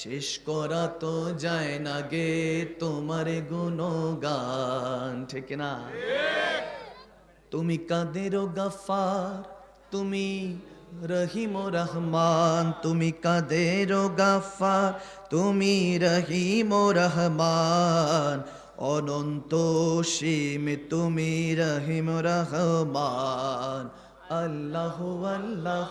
শেষ করা তো যায় না গে তোমার গুণগান, ঠিক না? তুমি কাদের গাফার, তুমি রহিম রহমান, তুমি কাদের গাফার, তুমি রহিম রহমান, অনন্ত সীম, তুমি রহিম রহমান। আল্লাহ আল্লাহ।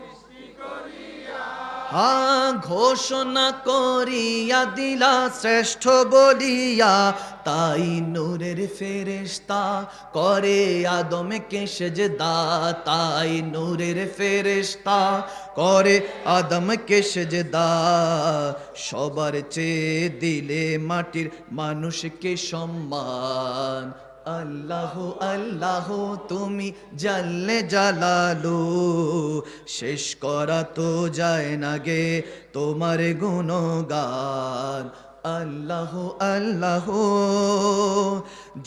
হ্যাঁ ঘোষণা করিয়া দিলা শ্রেষ্ঠ বলিয়া, তাই নূরের ফেরেশতা করে আদমকে সেজদা, তাই নূরের ফেরেশতা করে আদম আদমকে সেজদা। সবার চেয়ে দিলে মাটির মানুষকে সম্মান। আল্লাহ আল্লাহ, তুমি জাল্লে জালালু। শেষ করা তো যায় না গে তোমার গুণগান। আল্লাহ আল্লাহ,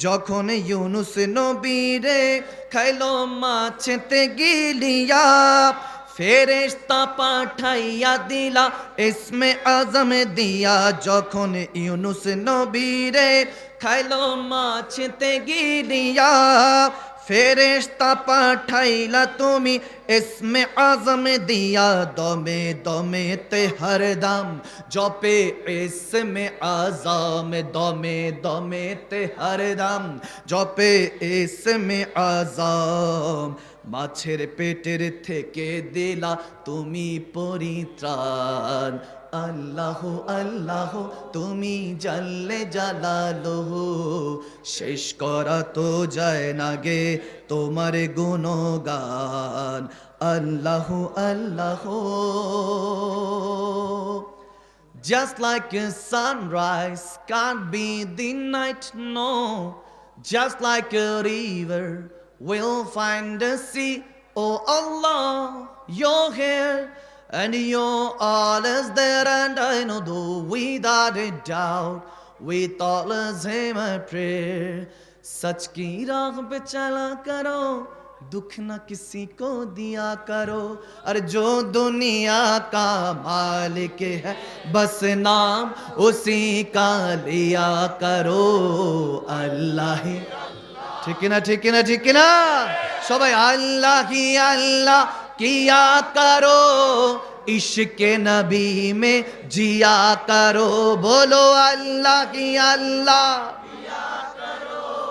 যখন ইউনুস নবীরে খাইল মাছেতে গিলিয়া ফেরেশতা পাঠাইয়া দিলা, ইসমে আজম দিয়া যখন ইউনুস নবীরে খাইলো মাছতে গিলিয়া, ফেরেশতা পাঠাইলা তুমি ইসমে আজম দিয়া দমে দমে তে হরদম জপে ইসমে আজম দমে দমে তে হরদম জপে ইসমে আজম মাছের পেটের থেকে দিলা তুমি পরিত্রাণ। আল্লাহ আল্লাহ তুমি জানলে জালালো শেষ করা তো যায় না গে তোমার গুণগান। আল্লাহ আল্লাহ। Just like a sunrise can't be the night, no. Just like a river will find a sea. Oh Allah, you're here and you're always there, and I know though without a doubt, with all is Him I pray. سچ کی راہ پہ چلا کرو دکھ نہ کسی کو دیا کرو اور جو دنیا کا مالک ہے بس نام اسی کا لیا کرو اللہ ঠিক কিনা ঠিক কিনা ঠিক কিনা সবাই আল্লাহ اللہ আল্লাহ কিয়া করো? عشق نبی میں جیا کرو بولو اللہ کی اللہ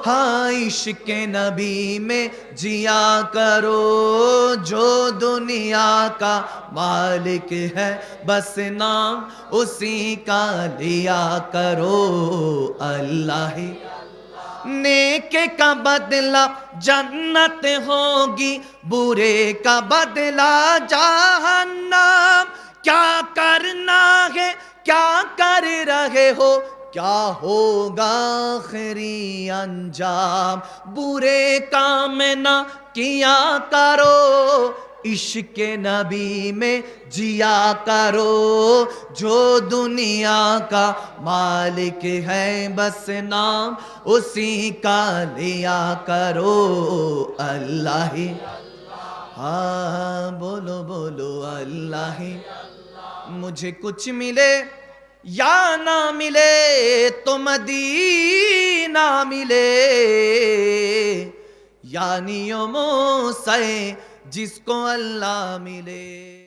ہاں عشق نبی میں جیا کرو جو دنیا کا مالک ہے بس نام اسی کا لیا کرو اللہ نیک کا بدلہ جنت ہوگی، برے کا بدلہ جہنم۔ کیا کرنا ہے؟ کیا کر رہے ہو؟ کیا ہوگا آخری انجام؟ برے کام نہ کیا کرو۔ عشق نبی میں جیا کرو، جو دنیا کا مالک ہے، بس نام اسی کا لیا کرو۔ اللہ ہی۔ ہاں بولو بولو۔ اللہ ہی۔ مجھے کچھ ملے یا نہ ملے، تو مدینہ ملے۔ یعنی سے جس کو اللہ ملے۔